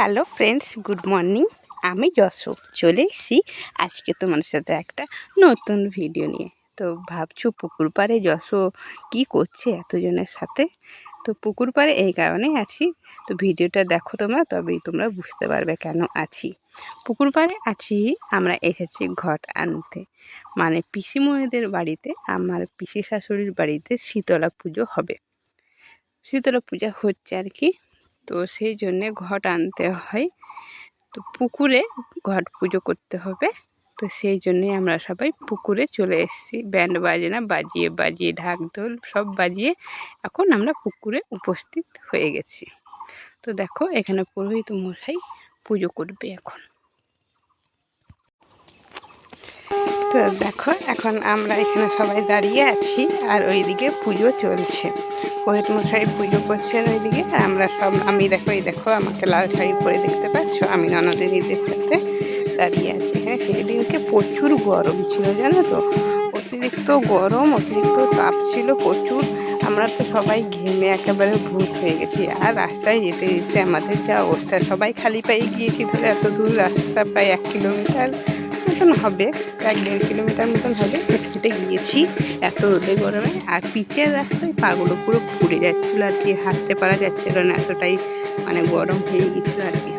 Hello friends, good morning. আমি যশো চলে এসেছি আজকে তোমার সাথে একটা নতুন ভিডিও নিয়ে। তো ভাবছ পুকুর পাড়ে যশো কী করছে এতজনের সাথে? তো পুকুর পাড়ে এই কারণেই আছি। তো ভিডিওটা দেখো তোমরা, তবেই তোমরা বুঝতে পারবে কেন আছি। পুকুর পাড়ে আছি, আমরা এসেছি ঘট আনতে। মানে পিসিমণিদের বাড়িতে, আমার পিসি শাশুড়ির বাড়িতে শীতলা পুজো হবে। শীতলা পূজা হচ্ছে আর কি। তো সেই জন্যে ঘট আনতে হয়। তো পুকুরে ঘট পুজো করতে হবে। তো সেই জন্যে আমরা সবাই পুকুরে চলে এসেছি। ব্যান্ড বাজনা, বাজিয়ে বাজিয়ে ঢাক ঢোল সব বাজিয়ে এখন আমরা পুকুরে উপস্থিত হয়ে গেছি। তো দেখো এখানে পুরোহিত মশাই পুজো করবে এখন। তো দেখো, এখন আমরা এখানে সবাই দাঁড়িয়ে আছি আর ওইদিকে পুজো চলছে। পুরোহিত মশাই পুজো করছেন ওইদিকে, আর আমরা সব, আমি দেখো, এই দেখো, আমাকে লাল শাড়ি পরে দেখতে পাচ্ছ, আমি ননদিনীদের সাথে দাঁড়িয়ে আছি। হ্যাঁ সেদিনকে প্রচুর গরম ছিল, জানো তো? অতিরিক্ত গরম, অতিরিক্ত তাপ ছিল প্রচুর। আমরা তো সবাই ঘেমে একেবারে ভূত হয়ে গেছি। আর রাস্তায় যেতে যেতে আমাদের যা অবস্থা, সবাই খালি পায়ে গিয়েছি ধরে এত দূর রাস্তা, প্রায় এক কিলোমিটার মতন হবে এক দেড় কিলোমিটার মতন হবে হেঁটে হেঁটে গিয়েছি এত রোদে গরমে। আর পিচের রাস্তায় পাগুলো পুরো পুড়ে যাচ্ছিল আর কি, হাঁটতে পারা যাচ্ছিল না, এতটাই মানে গরম হয়ে গেছিল আর কি।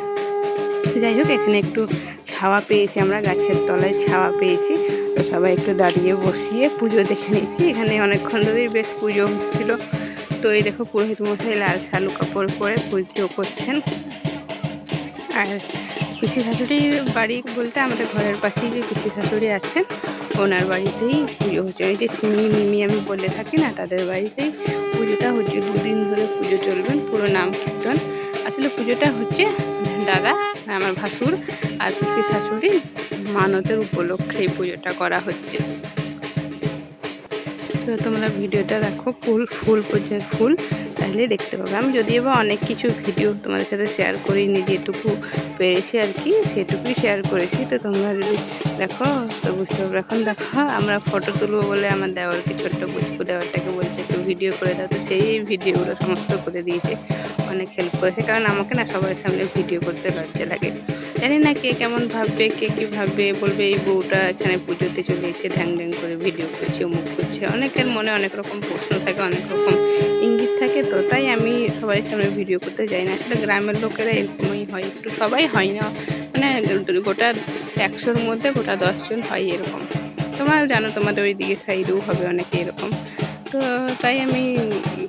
তো যাই হোক, এখানে একটু ছাওয়া পেয়েছি আমরা, গাছের তলায় ছাওয়া পেয়েছি। তো সবাই একটু দাঁড়িয়ে বসিয়ে পুজো দেখে নিচ্ছি। এখানে অনেকক্ষণ ধরেই বেশ পুজো হচ্ছিল। তো এই দেখো পুরোহিত মশাই লাল শালু কাপড় পরে পুজো করছেন। আর পিসি শাশুড়ির বাড়ি বলতে আমাদের ঘরের পাশেই যে পিসি শাশুড়ি আছেন, ওনার বাড়িতেই পুজো হচ্ছে। ওই যে সিমি, মিমি আমি বলে থাকি না, তাদের বাড়িতেই পুজোটা হচ্ছে। দুদিন ধরে পুজো চলবেন পুরো নাম কীর্তন। আসলে পুজোটা হচ্ছে দাদা, আমার ভাসুর আর পিসি শাশুড়ি মানতের উপলক্ষে এই পুজোটা করা হচ্ছে। তো তোমরা ভিডিওটা দেখো, ফুল ফুল পর্যায়ের ফুল। তাহলে দেখতে পাবে। আমি যদিও বা অনেক কিছু ভিডিও তোমাদের সাথে শেয়ার করিনি, যেটুকু পেরেছি আর কি, সেটুকুই শেয়ার করেছি। তো তোমরা যদি দেখো, তো বুঝতে পারবে। এখন দেখো, আমরা ফটো তুলবো বলে আমার দেওয়ারকে ছোট্ট বুঝব দেওয়ারটাকে বলছে একটু ভিডিও করে দাও। তো সেই ভিডিওগুলো সমস্ত করে দিয়েছে। অনেক হেল্প করেছে। কারণ আমাকে না সবার সামনে ভিডিও করতে লজ্জা লাগে। জানি না কে কেমন ভাববে, কে কী ভাববে, বলবে এই বউটা এখানে পুজোতে চলে এসে ঢ্যাং ঢ্যাং করে ভিডিও করছে, অমুক করছে। অনেকের মনে অনেক রকম প্রশ্ন থাকে, অনেক রকম ইঙ্গিত থাকে, তো তাই আমি সবাই সামনে ভিডিও করতে যাই না। আসলে গ্রামের লোকেরা এরকমই হয়, একটু সবাই হয় না। মানে গোটা একশোর মধ্যে গোটা দশজন হয় এরকম। তোমার জানো তোমাদের ওই দিকে সাইডেও হবে অনেকে এরকম। তো তাই আমি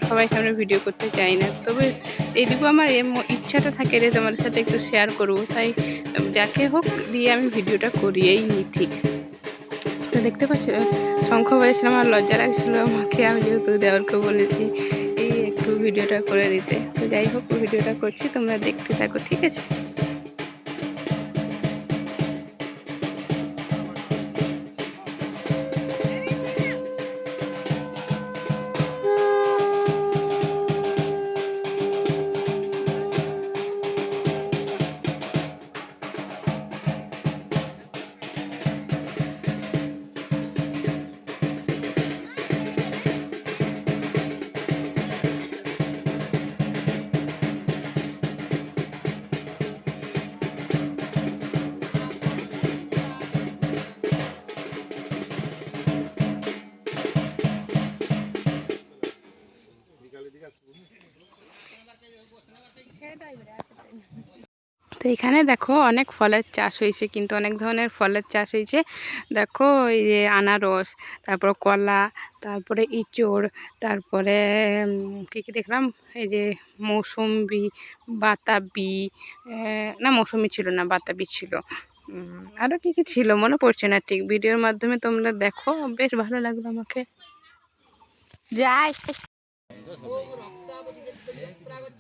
সবাই সামনে ভিডিও করতে চাই না। তবে এইটুকু আমার ইচ্ছাটা থাকে রে তোমাদের সাথে একটু শেয়ার করব। তাই যাকে হোক দিয়ে আমি ভিডিওটা করিয়েই নিই ঠিক তো দেখতে পাচ্ছ, শঙ্খ বলেছিলাম আমার লজ্জা লাগছিল আমাকে। আমি যেহেতু দেওয়ারকে বলেছি, এই একটু ভিডিওটা করে দিতে। তো যাই হোক ভিডিওটা করছি, তোমরা দেখতে থাকো, ঠিক আছে? তো এখানে দেখো অনেক ফলের চাষ হয়েছে, কিন্তু অনেক ধরনের ফলের চাষ হয়েছে। দেখো এই যে আনারস, তারপর কলা, তারপরে ইঁচড়, তারপরে কী কী দেখলাম? এই যে মৌসম্বি, বাতাবি না মৌসুমি ছিল না, বাতাবি ছিল। আরও কী কী ছিল মনে পড়ছে না ঠিক। ভিডিওর মাধ্যমে তোমরা দেখো, বেশ ভালো লাগল আমাকে। যাই।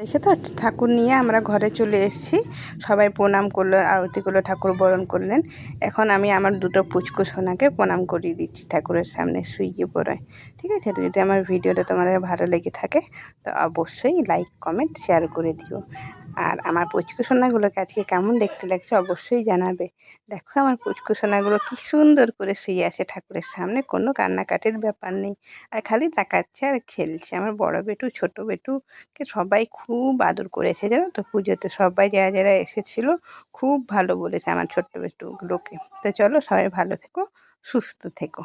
দেখে তো ঠাকুর নিয়ে আমরা ঘরে চলে এসেছি। সবাই প্রণাম করল, আরতি করল, ঠাকুর বরণ করলেন। এখন আমি আমার দুটো পুচকু সোনাকে প্রণাম করিয়ে দিচ্ছি ঠাকুরের সামনে সুইগি পরে ঠিক আছে? তো যদি আমার ভিডিওটা তোমাদের ভালো লেগে থাকে, তো অবশ্যই লাইক কমেন্ট শেয়ার করে দিও। আর আমার পুচকু আজকে কেমন দেখতে লাগছে অবশ্যই জানাবে। দেখো আমার পুচকু সোনাগুলো কি সুন্দর করে শুয়ে আছে ঠাকুরের সামনে, কোনো কান্নাকাটির ব্যাপার নেই। আর খালি তাকাচ্ছে আর খেলছে। আমার বড় বেটু, ছোট বেটুকে সবাই খুব আদর করেছে, জানো তো? পুজোতে সবাই যারা যারা এসেছিল খুব ভালো বলেছে আমার ছোট্ট বেটুগুলোকে। তো চলো সবাই ভালো থেকো, সুস্থ থেকো।